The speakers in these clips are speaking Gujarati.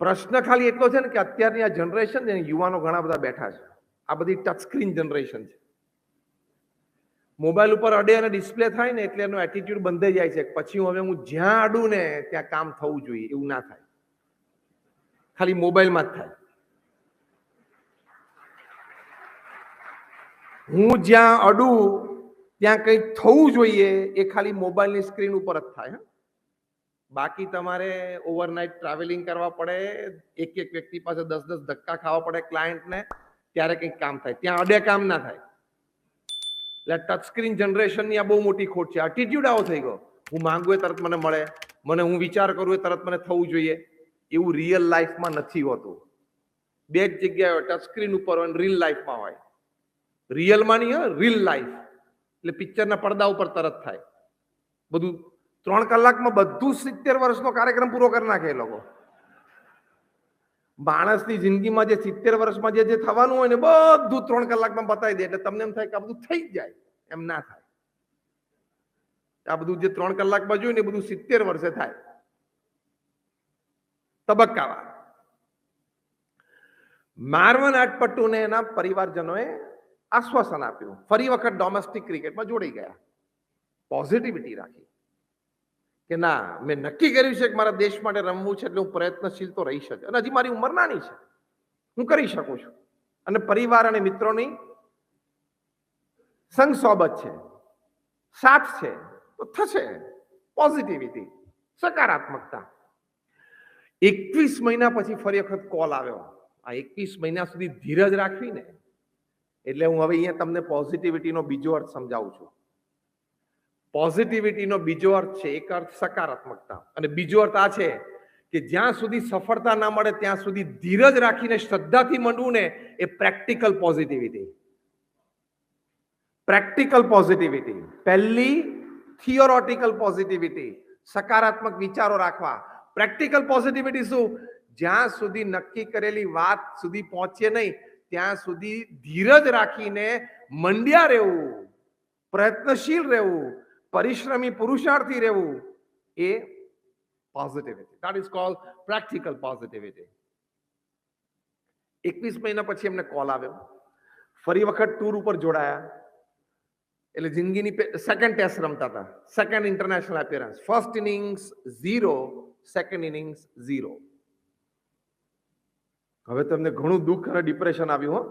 પ્રશ્ન ખાલી એટલો છે ને કે અત્યારની આ જનરેશન છે યુવાનો ઘણા બધા બેઠા છે. આ બધી ટચ સ્ક્રીન જનરેશન છે. મોબાઈલ ઉપર અડે અને ડિસ્પ્લે થાય ને એટલે એનો એટીટ્યુડ બંધાઈ જાય છે પછી હવે હું જ્યાં અડું ને ત્યાં કામ થવું જોઈએ, એવું ના થાય. ખાલી મોબાઈલમાં જ થાય. હું જ્યાં અડું, ત્યાં કંઈક થવું જોઈએ, એ ખાલી મોબાઈલની સ્ક્રીન ઉપર જ થાય, હા. બાકી તમારે ઓવરનાઇટ ટ્રાવેલિંગ કરવા પડે એક એક વ્યક્તિ પાસે દસ દસ ધક્કા ખાવા પડે ક્લાયન્ટને ત્યારે કંઈક કામ થાય. ત્યાં અડે કામ ના થાય. એટલે ટચ સ્ક્રીન જનરેશનની આ બહુ મોટી ખોટ છે. એટીટ્યુડ આવો થઈ ગયો. હું માંગુ એ તરત મને મળે. મને હું વિચાર કરું એ તરત મને થવું જોઈએ. એવું રિયલ લાઈફમાં નથી હોતું. બે જ જગ્યાએ હોય ટચ સ્ક્રીન ઉપર હોય રીલ લાઈફમાં હોય. રિયલમાં નહીં હોય રીલ લાઈફ એટલે પિક્ચરના પડદા ઉપર તરત થાય. બધું ત્રણ કલાકમાં બધું સિત્તેર વર્ષનો કાર્યક્રમ પૂરો કરી નાખે એ લોકો. માણસની જિંદગીમાં જે સિત્તેર વર્ષમાં જે જે થવાનું હોય ને બધું ત્રણ કલાકમાં બતાવી દે, એટલે તમને એમ થાય કે આ બધું થઈ જ જાય. એમ ના થાય. આ બધું જે ત્રણ કલાકમાં જોયું ને એ બધું સિત્તેર વર્ષે થાય. તબક્કાવાર. મારવન આટપટ્ટુને એના પરિવારજનોએ આશ્વાસન આપ્યું. ફરી વખત ડોમેસ્ટિક ક્રિકેટમાં જોડાઈ ગયા. પોઝિટિવિટી રાખી. કે ના, મેં નક્કી કર્યું છે કે મારા દેશ માટે રમવું છે એટલે હું પ્રયત્નશીલ તો રહી શકે અને હજી મારી ઉંમર નાની છે. હું કરી શકું છું. અને પરિવાર અને મિત્રોની સંગ સોબત છે, સાથ છે, તો થશે. પોઝિટિવિટી સકારાત્મકતા. એકવીસ મહિના પછી ફરી વખત કોલ આવ્યો. આ એકવીસ મહિના સુધી ધીરજ રાખવી ને એટલે હું હવે અહીંયા તમને પોઝિટિવિટીનો બીજો અર્થ સમજાવું છું. પોઝિટિવિટીનો બીજો અર્થ છે, એક અર્થ સકારાત્મકતા. અને બીજો અર્થ આ છે કે જ્યાં સુધી સફળતા ના મળે, ત્યાં સુધી ધીરજ રાખીને શ્રદ્ધાથી મંડવું ને એ પ્રેક્ટિકલ પોઝિટિવિટી. Practical positivity. પહેલી, થિયોરોટિકલ પોઝિટિવિટી. સકારાત્મક વિચારો રાખવા. પ્રેક્ટિકલ પોઝિટિવિટી શું? જ્યાં સુધી નક્કી કરેલી વાત સુધી પહોંચે નહીં, ત્યાં સુધી ધીરજ રાખીને મંડ્યા રહેવું. પ્રયત્નશીલ રહેવું. પરિશ્રમી પુરુષાર્થી રહેવું એ positivity that is call practical positivity એકવીસ મહિના પછી એમને કોલ આવ્યો. ફરી વખત ટૂર ઉપર જોડાયા. એટલે જિંદગીની સેકન્ડ ટેસ્ટ રમતા હતા. Second international appearance first innings zero second innings zero હવે તમને ઘણું દુઃખ અને ડિપ્રેશન આવ્યું, હો.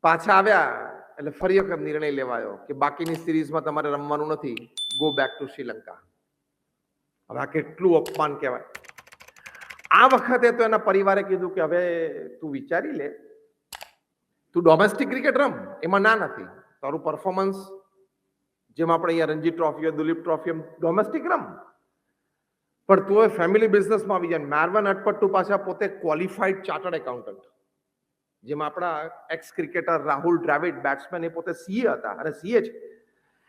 પાછા આવ્યા. એટલે ફરી વખત નિર્ણય લેવાયો કે બાકીની સિરીઝમાં તમારે રમવાનું નથી ગો બેક ટુ શ્રીલંકા. હવે આ કેટલું અપમાન કહેવાય. આ વખતે તો એના પરિવારે કીધું કે હવે તું વિચારી લે. તું ડોમેસ્ટિક ક્રિકેટ રમ, એમાં ના નથી. તારું પરફોર્મન્સ જેમ આપણે અહીંયા રણજી ટ્રોફી હોય, દુલીપ ટ્રોફી એમ ડોમેસ્ટિક રમ. પણ તું હવે ફેમિલી બિઝનેસમાં આવી જાય મારવન અટપટ્ટુ પાછા પોતે ક્વોલિફાઈડ ચાર્ટર્ડ એકાઉન્ટન્ટ જેમ આપણા ex cricketer Rahul Dravid batsman એ પોતે સીએ હતા અને સીએ છે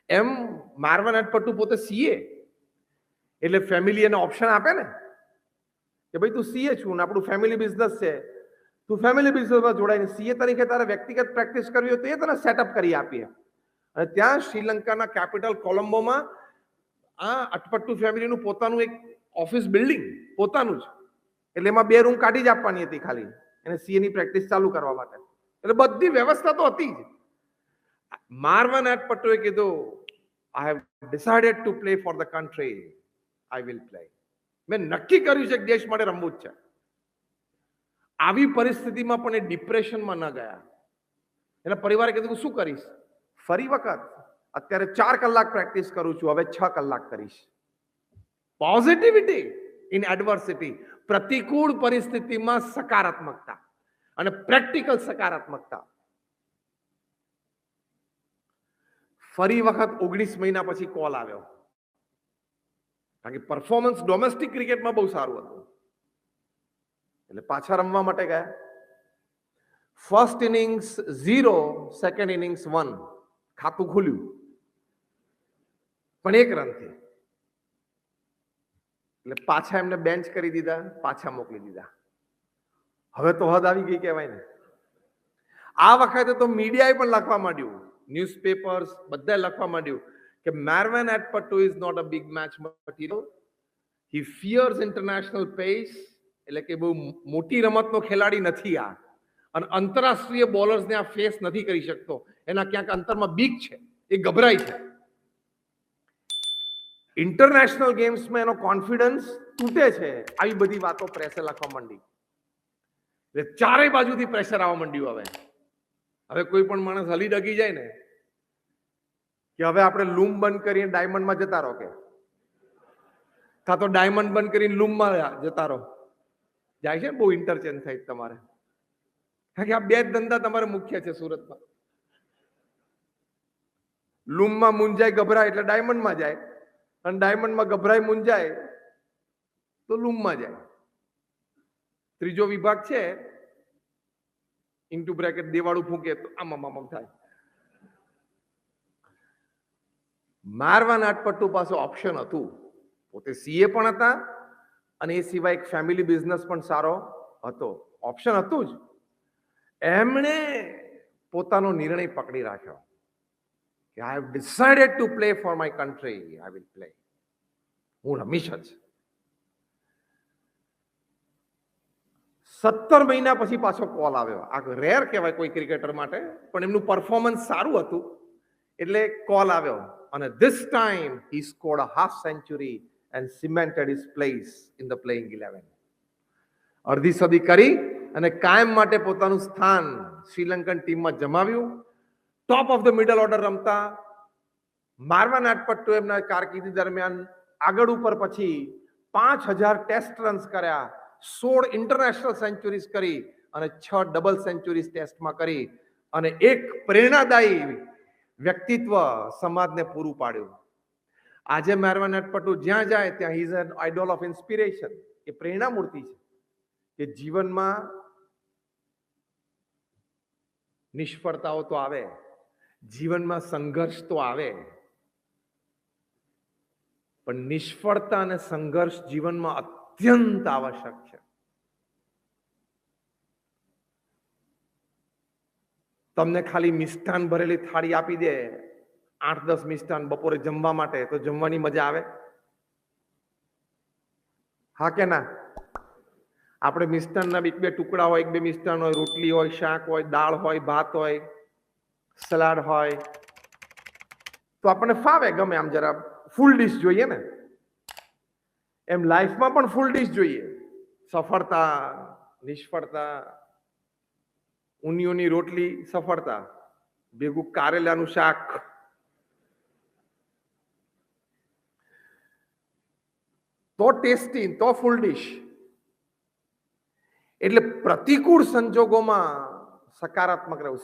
એમ મારવા અટપટ્ટુ પોતે સીએ એટલે ફેમિલી એને ઓપ્શન આપે ને? કે ભાઈ તું સીએ છું ને આપણું ફેમિલી બિઝનેસ છે. તું ફેમિલી બિઝનેસમાં જોડાઈને સીએ તરીકે તારે વ્યક્તિગત પ્રેક્ટિસ કરવી હોય તો એ તને સેટઅપ કરી આપીએ. અને ત્યાં શ્રીલંકાના કેપિટલ કોલંબોમાં આ અટપટ્ટુ ફેમિલીનું પોતાનું એક ઓફિસ બિલ્ડિંગ પોતાનું જ. એટલે એમાં બે રૂમ કાઢી જ આપવાની હતી ખાલી. એને સીએ ની પ્રેક્ટિસ ચાલુ કરવા માટે. એટલે બધી વ્યવસ્થા તો હતી જ. મારવન અટપટ્ટુએ કીધું I have decided to play for the country I will play મેં નક્કી કર્યું છે કે દેશ માટે રમવું જ છે. આવી પરિસ્થિતિમાં પણ એ ડિપ્રેશનમાં ન ગયા. એના પરિવારે કીધું કે શું કરીશ? ફરી વખત અત્યારે ચાર કલાક પ્રેક્ટિસ કરું છું, હવે છ કલાક કરીશ. પોઝિટિવિટી ઇન એડવર્સિટી પ્રતિકૂળ પરિસ્થિતિમાં સકારાત્મકતા અને પ્રેક્ટિકલ સકારાત્મકતા. ફરી વખત ઓગણીસ મહિના પછી કોલ આવ્યો. કારણ કે પરફોર્મન્સ ડોમેસ્ટિક ક્રિકેટમાં બહુ સારું હતું. એટલે પાછા રમવા માટે ગયા. First innings zero second innings one ખાતું ખુલ્યું. પણ એક રનથી એટલે પાછા એમને બેન્ચ કરી દીધા, પાછા મોકલી દીધા. હવે તો હદ આવી ગઈ કહેવાય ને આ વખતે તો મીડિયાએ પણ લખવા માંડ્યું. ન્યૂઝપેપર્સ બધા લખવા માંડ્યું કે Marvan Atapattu is not a big match material he fears international pace એટલે કે બહુ મોટી રમતનો ખેલાડી નથી આ. અને આંતરરાષ્ટ્રીય બોલર્સને આ ફેસ નથી કરી શકતો. એના ક્યાંક અંતરમાં બીક છે. એ ગભરાય છે. ઇન્ટરનેશનલ ગેમ્સમાં એનો કોન્ફિડન્સ તૂટે છે. આવી બધી વાતો પ્રેસે લખવા માંડી. એટલે ચારેય બાજુથી પ્રેશર આવવા માંડ્યું હવે. હવે કોઈ પણ માણસ હલી ડગી જાય ને, કે હવે આપણે લૂમ બંધ કરીને ડાયમંડમાં જતા રહો કે. કાં તો ડાયમંડ બંધ કરીને લૂમમાં જતા રહો. જાય છે બહુ ઇન્ટરચેન્જ થાય તમારે. કારણ કે આ બે ધંધા તમારે મુખ્ય છે સુરતમાં. લૂમમાં મૂંઝાય ગભરાય એટલે ડાયમંડમાં જાય. અને ડાયમંડમાં ગભરાય મૂંજાય તો લૂમમાં જાય. ત્રીજો વિભાગ છે ઇન્ટુ બ્રેકેટ દેવાળું ફૂંકે તો આમાં આમ થાય. મારવા નાટપટ્ટુ પાસે ઓપ્શન હતું. પોતે સીએ પણ હતા, અને એ સિવાય એક ફેમિલી બિઝનેસ પણ સારો હતો. ઓપ્શન હતું જ. એમણે પોતાનો નિર્ણય પકડી રાખ્યો. I have decided to play for my country I will play હું રમીશ જ. સત્તર મહિના પછી પાછો કોલ આવ્યો. આ રેર કહેવાય કોઈ ક્રિકેટર માટે, પણ એમનું પરફોર્મન્સ સારું હતું. એટલે કોલ આવ્યો. અને this time he scored a half century and cemented his place in the playing eleven અડધી સદી કરી અને કાયમ માટે પોતાનું સ્થાન શ્રીલંકન ટીમમાં જમાવ્યું. Top of the middle order રમતા. મારવા નાટપટ્ટુ એમના કારકિર્દી દરમિયાન આગળ ઉપર પછી પાંચ હજાર ટેસ્ટ રન્સ કર્યા. સોળ ઇન્ટરનેશનલ સેન્ચુરીઝ કરી અને છ ડબલ સેન્ચુરીઝ ટેસ્ટમાં કરી. અને એક પ્રેરણાદાયી વ્યક્તિત્વ સમાજને પૂરું પાડ્યું. આજે મારવા નટપટુ જ્યાં જાય ત્યાં is an idol of inspiration એ પ્રેરણા મૂર્તિ છે. કે જીવનમાં નિષ્ફળતાઓ તો આવે. જીવનમાં સંઘર્ષ તો આવે. પણ નિષ્ફળતા અને સંઘર્ષ જીવનમાં અત્યંત આવશ્યક છે. તમને ખાલી મિષ્ટાન ભરેલી થાળી આપી દે, આઠ દસ મિષ્ટાન બપોરે જમવા માટે, તો જમવાની મજા આવે. હા કે ના? આપણે મિષ્ટાનના એક બે ટુકડા હોય, એક બે મિષ્ટાન હોય, રોટલી હોય, શાક હોય, દાળ હોય, ભાત હોય સલાડ હોય. તો આપણને ફાવે ગમે આમ જરા ફૂલ ડીશ જોઈએ ને. એમ લાઈફમાં પણ ફૂલ ડીશ જોઈએ. સફળતા, નિષ્ફળતા ઉનિયોની રોટલી સફળતા, ભેગું કારેલાનું શાક. તો ટેસ્ટી તો ફૂલ ડીશ એટલે પ્રતિકૂળ સંજોગોમાં સકારાત્મક રહેવું